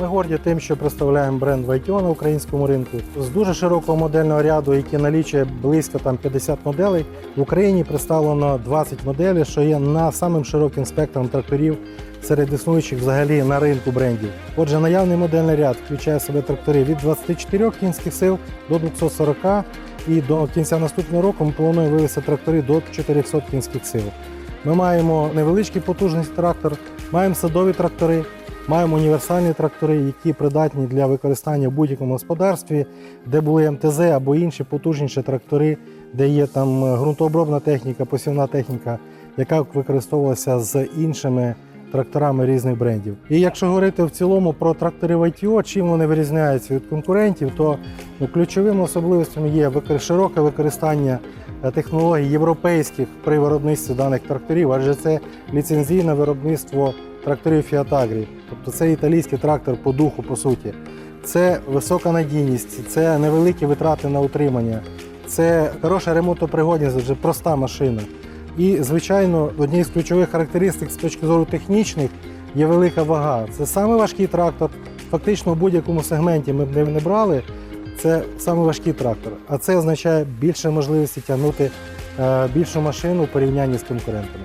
Ми горді тим, що представляємо бренд Вайтіо на українському ринку. З дуже широкого модельного ряду, який налічує близько там 50 моделей, в Україні представлено 20 моделей, що є на самим широким спектром тракторів серед існуючих взагалі на ринку брендів. Отже, наявний модельний ряд включає в себе трактори від 24 кінських сил до 240 і до кінця наступного року ми плануємо вивести трактори до 400 кінських сил. Ми маємо невеличкий потужний трактор, маємо садові трактори, маємо універсальні трактори, які придатні для використання в будь-якому господарстві, де були МТЗ або інші потужніші трактори, де є там ґрунтообробна техніка, посівна техніка, яка використовувалася з іншими тракторами різних брендів. І якщо говорити в цілому про трактори в ITO, чим вони вирізняються від конкурентів, то ну, ключовими особливостями є широке використання е, технологій європейських при виробництві даних тракторів, адже це ліцензійне виробництво тракторів Agri. Тобто це італійський трактор по духу, по суті. Це висока надійність, це невеликі витрати на утримання, це хороша ремонтопригодність, вже проста машина. І, звичайно, однією з ключових характеристик з точки зору технічних є велика вага. Це саме важкий трактор. Фактично в будь-якому сегменті ми б не- брали. Це саме важкий трактор. А це означає більше можливості тягнути е, більшу машину в порівнянні з конкурентами.